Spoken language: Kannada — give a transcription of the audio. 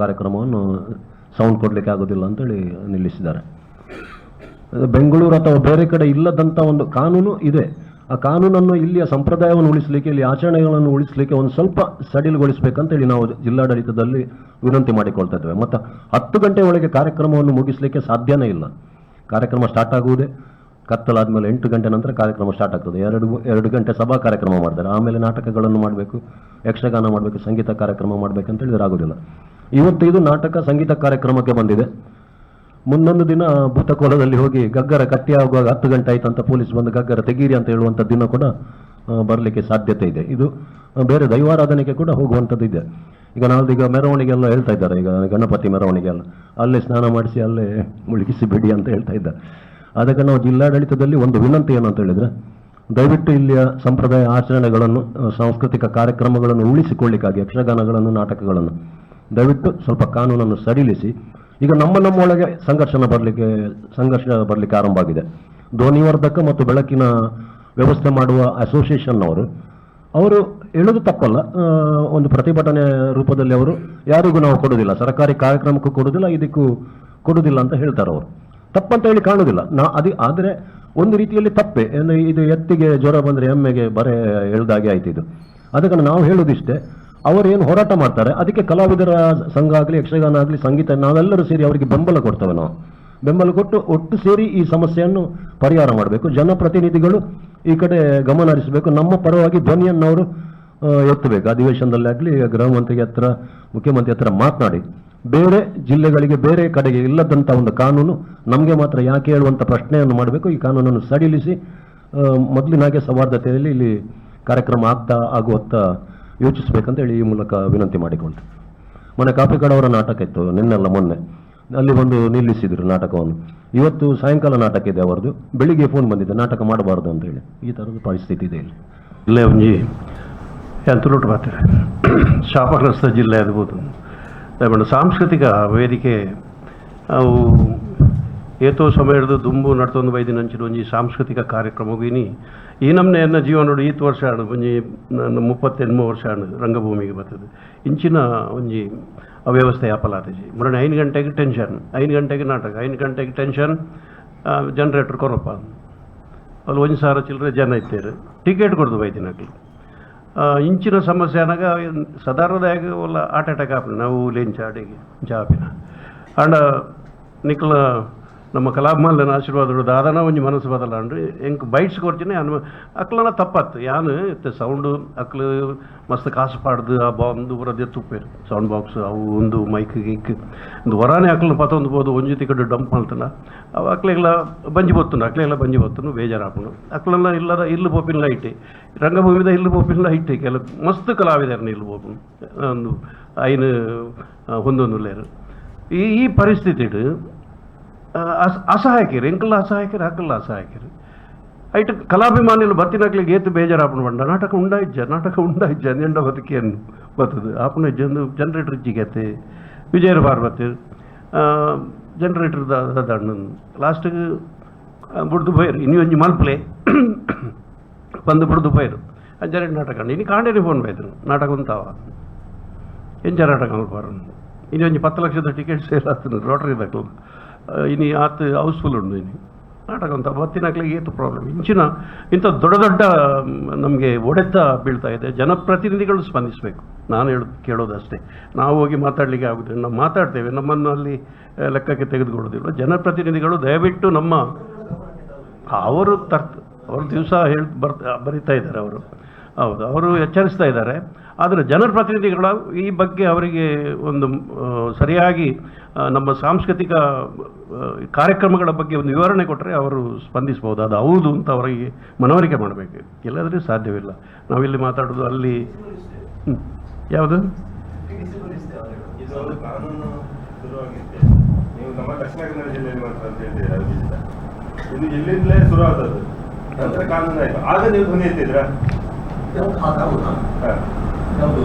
ಕಾರ್ಯಕ್ರಮವನ್ನು ಸೌಂಡ್ ಕೊಡಲಿಕ್ಕೆ ಆಗೋದಿಲ್ಲ ಅಂತೇಳಿ ನಿಲ್ಲಿಸಿದ್ದಾರೆ. ಬೆಂಗಳೂರು ಅಥವಾ ಬೇರೆ ಕಡೆ ಇಲ್ಲದಂಥ ಒಂದು ಕಾನೂನು ಇದೆ. ಆ ಕಾನೂನನ್ನು ಇಲ್ಲಿಯ ಸಂಪ್ರದಾಯವನ್ನು ಉಳಿಸಲಿಕ್ಕೆ, ಇಲ್ಲಿ ಆಚರಣೆಗಳನ್ನು ಉಳಿಸಲಿಕ್ಕೆ ಒಂದು ಸ್ವಲ್ಪ ಸಡಿಲಗೊಳಿಸಬೇಕಂತೇಳಿ ನಾವು ಜಿಲ್ಲಾಡಳಿತದಲ್ಲಿ ವಿನಂತಿ ಮಾಡಿಕೊಳ್ತಾ ಇದ್ದೇವೆ. ಮತ್ತು ಹತ್ತು ಗಂಟೆ ಒಳಗೆ ಕಾರ್ಯಕ್ರಮವನ್ನು ಮುಗಿಸಲಿಕ್ಕೆ ಸಾಧ್ಯನೇ ಇಲ್ಲ. ಕಾರ್ಯಕ್ರಮ ಸ್ಟಾರ್ಟ್ ಆಗುವುದೇ, ಕತ್ತಲಾದ್ಮೇಲೆ ಎಂಟು ಗಂಟೆ ನಂತರ ಕಾರ್ಯಕ್ರಮ ಸ್ಟಾರ್ಟ್ ಆಗ್ತದೆ. ಎರಡು ಎರಡು ಗಂಟೆ ಸಭಾ ಕಾರ್ಯಕ್ರಮ ಮಾಡ್ತಾರೆ. ಆಮೇಲೆ ನಾಟಕಗಳನ್ನು ಮಾಡಬೇಕು, ಯಕ್ಷಗಾನ ಮಾಡಬೇಕು, ಸಂಗೀತ ಕಾರ್ಯಕ್ರಮ ಮಾಡಬೇಕಂತ ಹೇಳಿದ್ರೆ ಆಗೋದಿಲ್ಲ ಇವತ್ತು ನಾಟಕ ಸಂಗೀತ ಕಾರ್ಯಕ್ರಮಕ್ಕೆ ಬಂದಿದೆ. ಮುಂದೊಂದು ದಿನ ಭೂತಕೋಲದಲ್ಲಿ ಹೋಗಿ ಗಗ್ಗರ ಕತ್ತೆ ಆಗುವಾಗ ಹತ್ತು ಗಂಟೆ ಆಯ್ತು ಅಂತ ಪೊಲೀಸ್ ಬಂದು ಗಗ್ಗರ ತೆಗೀರಿ ಅಂತ ಹೇಳುವಂಥ ದಿನ ಕೂಡ ಬರಲಿಕ್ಕೆ ಸಾಧ್ಯತೆ ಇದೆ. ಇದು ಬೇರೆ ದೈವಾರಾಧನೆಗೆ ಕೂಡ ಹೋಗುವಂಥದ್ದು ಇದೆ. ಈಗ ನಾವೀಗ ಮೆರವಣಿಗೆ ಎಲ್ಲ ಹೇಳ್ತಾ ಇದ್ದಾರೆ. ಈಗ ಗಣಪತಿ ಮೆರವಣಿಗೆ ಎಲ್ಲ ಅಲ್ಲೇ ಸ್ನಾನ ಮಾಡಿಸಿ ಅಲ್ಲೇ ಮುಳುಗಿಸಿ ಬಿಡಿ ಅಂತ ಹೇಳ್ತಾ ಇದ್ದಾರೆ. ಅದಕ್ಕೆ ನಾವು ಜಿಲ್ಲಾಡಳಿತದಲ್ಲಿ ಒಂದು ವಿನಂತಿ ಏನಂತ ಹೇಳಿದ್ರೆ, ದಯವಿಟ್ಟು ಇಲ್ಲಿಯ ಸಂಪ್ರದಾಯ ಆಚರಣೆಗಳನ್ನು ಸಾಂಸ್ಕೃತಿಕ ಕಾರ್ಯಕ್ರಮಗಳನ್ನು ಉಳಿಸಿಕೊಳ್ಳಿಕ್ಕಾಗಿ, ಯಕ್ಷಗಾನಗಳನ್ನು, ನಾಟಕಗಳನ್ನು ದಯವಿಟ್ಟು ಸ್ವಲ್ಪ ಕಾನೂನನ್ನು ಸಡಿಲಿಸಿ. ಈಗ ನಮ್ಮ ನಮ್ಮೊಳಗೆ ಸಂಘರ್ಷಣ ಬರಲಿಕ್ಕೆ, ಸಂಘರ್ಷ ಬರಲಿಕ್ಕೆ ಆರಂಭ ಆಗಿದೆ. ಧ್ವನಿವರ್ಧಕ ಮತ್ತು ಬೆಳಕಿನ ವ್ಯವಸ್ಥೆ ಮಾಡುವ ಅಸೋಸಿಯೇಷನ್ನವರು ಅವರು ಹೇಳೋದು ತಪ್ಪಲ್ಲ. ಒಂದು ಪ್ರತಿಭಟನೆ ರೂಪದಲ್ಲಿ ಅವರು ಯಾರಿಗೂ ನಾವು ಕೊಡೋದಿಲ್ಲ ಸರ್ಕಾರಿ ಕಾರ್ಯಕ್ರಮಕ್ಕೂ ಕೊಡೋದಿಲ್ಲ ಇದಕ್ಕೂ ಕೊಡೋದಿಲ್ಲ ಅಂತ ಹೇಳ್ತಾರೆ ಅವರು. ತಪ್ಪಂತ ಹೇಳಿ ಕಾಣುವುದಿಲ್ಲ. ನಾ, ಅದು, ಆದರೆ ಒಂದು ರೀತಿಯಲ್ಲಿ ತಪ್ಪೆ. ಏನು ಇದು ಎತ್ತಿಗೆ ಜ್ವರ ಬಂದರೆ ಎಮ್ಮೆಗೆ ಬರೆ ಎಳ್ದಾಗೆ ಆಯ್ತು ಇದು. ಅದಕ್ಕೆ ನಾವು ಹೇಳೋದಿಷ್ಟೇ ಅವರು ಏನು ಹೋರಾಟ ಮಾಡ್ತಾರೆ, ಅದಕ್ಕೆ ಕಲಾವಿದರ ಸಂಘ ಆಗಲಿ, ಯಕ್ಷಗಾನ ಆಗಲಿ, ಸಂಗೀತ, ನಾವೆಲ್ಲರೂ ಸೇರಿ ಅವರಿಗೆ ಬೆಂಬಲ ಕೊಡ್ತೇವೆ ನಾವು. ಬೆಂಬಲ ಕೊಟ್ಟು ಒಟ್ಟು ಸೇರಿ ಈ ಸಮಸ್ಯೆಯನ್ನು ಪರಿಹಾರ ಮಾಡಬೇಕು. ಜನಪ್ರತಿನಿಧಿಗಳು ಈ ಕಡೆ ಗಮನ ಹರಿಸಬೇಕು. ನಮ್ಮ ಪರವಾಗಿ ಧ್ವನಿಯನ್ನು ಅವರು ಎತ್ತಬೇಕು. ಅಧಿವೇಶನದಲ್ಲಿ ಆಗಲಿ ಗೃಹ ಮಂತ್ರಿಗೆ ಹತ್ರ, ಮುಖ್ಯಮಂತ್ರಿ ಹತ್ರ ಮಾತನಾಡಿ. ಬೇರೆ ಜಿಲ್ಲೆಗಳಿಗೆ, ಬೇರೆ ಕಡೆಗೆ ಇಲ್ಲದಂಥ ಒಂದು ಕಾನೂನು, ನಮಗೆ ಮಾತ್ರ ಯಾಕೆ ಹೇಳುವಂಥ ಪ್ರಶ್ನೆಯನ್ನು ಮಾಡಬೇಕು. ಈ ಕಾನೂನನ್ನು ಸಡಿಲಿಸಿ ಮೊದಲಿನಾಗೆ ಸೌಹಾರ್ದತೆಯಲ್ಲಿ ಇಲ್ಲಿ ಕಾರ್ಯಕ್ರಮ ಆಗ್ತಾ ಆಗುವತ್ತ ಯೋಚಿಸಬೇಕಂತ ಹೇಳಿ ಈ ಮೂಲಕ ವಿನಂತಿ ಮಾಡಿಕೊಂಡೆ. ಮೊನ್ನೆ ಕಾಫಿ ಅವರ ನಾಟಕ ಇತ್ತು, ನಿನ್ನೆಲ್ಲ ಮೊನ್ನೆ. ಅಲ್ಲಿ ಬಂದು ನಿಲ್ಲಿಸಿದ್ರು ನಾಟಕವನ್ನು. ಇವತ್ತು ಸಾಯಂಕಾಲ ನಾಟಕ ಇದೆ ಅವರದು. ಬೆಳಿಗ್ಗೆ ಫೋನ್ ಬಂದಿದೆ, ನಾಟಕ ಮಾಡಬಾರ್ದು ಅಂತ ಹೇಳಿ. ಈ ಥರದ ಪರಿಸ್ಥಿತಿ ಇದೆ ಇಲ್ಲಿ. ಇಲ್ಲೇ ಒಂಜಿ ಎಂತಲೋಟು ಮಾತ್ರ ಶಾಪಗ್ರಸ್ತ ಜಿಲ್ಲೆ ದಯಮಾಡಿ ಸಾಂಸ್ಕೃತಿಕ ವೇದಿಕೆ, ಅವು ಏತೋ ಸಮಯದ ದುಂಬು ನಡ್ತೊಂದು ಬೈದಿನಂಚಿನ ಒಂಜಿ ಸಾಂಸ್ಕೃತಿಕ ಕಾರ್ಯಕ್ರಮ ಹೋಗಿನಿ ಈ ನಮ್ಮನೆ ಎನ್ನ ಜೀವನೋಡು ಈತ್ ವರ್ಷ ಆಡು ಒಂಜಿ ನನ್ನ ಮುಪ್ಪತ್ತೆಂಟು ವರ್ಷ ಆಡು ರಂಗಭೂಮಿಗೆ ಬರ್ತದೆ. ಇಂಚಿನ ಒಂಜಿ ಅವ್ಯವಸ್ಥೆ ಅಪಲಾತಿಜಿ ಮರಣ ಐದು ಗಂಟೆಗೆ ಟೆನ್ಷನ್ ಐದು ಗಂಟೆಗೆ ನಾಟಕ, ಐದು ಗಂಟೆಗೆ ಟೆನ್ಷನ್ ಜನ್ರೇಟರ್ ಕೊರಪ್ಪ ಅಲ್ಲಿ ಒಂದು ಸಾವಿರ ಚಿಲ್ಲರೆ ಜನ ಇತ್ತೇರು ಟಿಕೆಟ್ ಕೊಡ್ದು ಬೈದಿನಾಗ್ಲಿ ಇಂಚಿನ ಸಮಸ್ಯೆ ಅನ್ನಾಗ ಸದಾರ್ವದಾಗ ಒಲ್ಲ ಹಾರ್ಟ್ ಅಟ್ಯಾಕ್ ಆಪಿನ, ನಾವು ಲೇನ್ ಚಾಡಿಗೆ ಜಾಪಿನ ಅಂಡ, ನಿಕ್ಲ ನಮ್ಮ ಕಲಾಭಮಾನ ಆಶೀರ್ವಾದಗಳು ದಾದನ ಒಂಜಿ ಮನಸ್ಸು ಬದಲಾಂಡ್ರಿ ಎಂಕ್ ಬೈಟ್ಸ್ ಕೊಡ್ತೀನಿ ಅನ್ ಅಕ್ಲನ ತಪ್ಪತ್ತು. ಯಾನು ಇತ್ತೆ ಸೌಂಡು, ಅಕ್ಲು ಮಸ್ತ್ ಕಾಸು ಪಾಡ್ದು, ಆ ಬಂದು ಬರೋದೇ ತುಪ್ಪೆ ಸೌಂಡ್ ಬಾಕ್ಸ್, ಅವು ಒಂದು, ಮೈಕ್, ಗೀಕ್. ಒಂದು ವರಾನೆ ಅಕ್ಲನ ಪತ್ತೊಂದು ಬೋದು ಒಂಜಿ ತಿಕ್ಕಡು ಡಂಪ್ ಮಾಡ್ತಾನ. ಅವು ಅಕ್ಲೆಲ್ಲ ಬಂಜಿ ಬತ್ತನು ಅಕ್ಲೆಲ್ಲ ಬಂಜಿ ಬತ್ತುನು ಬೇಜಾರಾಪುಂಡು ಅಕ್ಲೆಲ್ಲ ಇಲ್ಲದ ಇಲ್ಲು ಬೋಪಿನ ಲೈಟ್. ರಂಗಭೂಮಿದ ಇಲ್ಲು ಬೋಪಿನ ಲೈಟ್, ಕೆಲ ಮಸ್ತ್ ಕಲಾವಿದರನ್ನ ಇಲ್ಲು ಬೋಪನು ಒಂದು ಐನು ಹೊಂದೊಂದು ಲೇರು ಈ ಈ ಪರಿಸ್ಥಿತಿ ಅಸಹಾಯಕರು ಎಂಕಲ್ಲ ಅಸಹಾಯಕರು ಹಕ್ಕಲ್ಲ ಅಸಹಾಯಕರು ಐಟ್ ಕಲಾಭಿಮಾನಿಗಳು ಬತ್ತಿನಕ್ಲಿಗೆ ಏತು ಬೇಜಾರಾಪಣ ಬಂಡ ನಾಟಕ ಉಂಡಾಯ್ಜ ನಾಟಕ ಉಂಡಾಯ್ಜ ಎಂಡ ಬದುಕಿಯನ್ನು ಬರ್ತದೆ ಆಪಣ ಜಂದು ಜನರೇಟರ್ ಇಚ್ಚಿಗೆತ್ತೆ ವಿಜಯರ ಪಾರ್ವತಿ ಜನರೇಟರ್ ದಂಡು ಲಾಸ್ಟಿಗೆ ಬುಡ್ದು ಬೈರು. ಇನ್ನು ಒಂಜಿ ಮಲ್ಪಲೆ. ಬಂದು ಬುಡ್ದು ಬೈರು. ಅಂಜರೆಂಡು ನಾಟಕ ಇನ್ನು ಕಾಂಡೇರಿ ಫೋನ್ ಬೈದ್ರು. ನಾಟಕ ಉಂತಾವ ಎಂಜ ನಾಟಕ ಮಲ್ಪಾರು ಇನ್ನು ಒಂಜಿ ಪತ್ತು ಲಕ್ಷದ ಟಿಕೆಟ್ ಸೇಲ್ ಆಗ್ತದೆ. ರೋಟರಿ ದಾಖಲು ಇನ್ನು ಆತ ಹೌಸ್ಫುಲ್ ಉಂಡು ಇನ್ನು. ನಾಟಕ ಅಂತ ಬತ್ತಿನಾಗ್ಲಿಗೆ ಏತು ಪ್ರಾಬ್ಲಮ್ ಇಂಚಿನ ಇಂಥ ದೊಡ್ಡ ದೊಡ್ಡ ನಮಗೆ ಒಡೆತ ಬೀಳ್ತಾ ಇದೆ. ಜನಪ್ರತಿನಿಧಿಗಳು ಸ್ಪಂದಿಸಬೇಕು. ನಾನು ಹೇಳೋದು ಕೇಳೋದಷ್ಟೇ. ನಾವು ಹೋಗಿ ಮಾತಾಡಲಿಕ್ಕೆ ಆಗುದಿಲ್ಲ. ನಾವು ಮಾತಾಡ್ತೇವೆ. ನಮ್ಮನ್ನು ಅಲ್ಲಿ ಲೆಕ್ಕಕ್ಕೆ ತೆಗೆದುಕೊಳ್ಳೋದಿಲ್ಲ ಜನಪ್ರತಿನಿಧಿಗಳು ದಯವಿಟ್ಟು ನಮ್ಮ, ಅವರು ತರ್ತ, ಅವರು ದಿವಸ ಹೇಳಿ ಬರ್ತಾ ಬರಿತಾ ಇದ್ದಾರೆ ಅವರು. ಹೌದು, ಅವರು ಎಚ್ಚರಿಸ್ತಾ ಇದ್ದಾರೆ. ಆದರೆ ಜನಪ್ರತಿನಿಧಿಗಳ ಈ ಬಗ್ಗೆ ಅವರಿಗೆ ಒಂದು ಸರಿಯಾಗಿ ನಮ್ಮ ಸಾಂಸ್ಕೃತಿಕ ಕಾರ್ಯಕ್ರಮಗಳ ಬಗ್ಗೆ ಒಂದು ವಿವರಣೆ ಕೊಟ್ಟರೆ ಅವರು ಸ್ಪಂದಿಸ್ಬೋದು ಅದು ಹೌದು ಅಂತ ಅವರಿಗೆ ಮನವರಿಕೆ ಮಾಡಬೇಕು. ಇಲ್ಲದ್ರೆ ಸಾಧ್ಯವಿಲ್ಲ. ನಾವಿಲ್ಲಿ ಮಾತಾಡೋದು ಅಲ್ಲಿ. ಯಾವುದು? ಇಲ್ಲಿಂದಲೇ ಶುರು ಆದದ್ದು ನಂತರ ಕಾನೂನು ಆಯ್ತು. ಆಗ ನೀವು ಧ್ವನಿ ಎತ್ತಿದ್ರಾ ಯಾವ್ದು ಹೌದಾ ಹಾ. ಯಾವುದು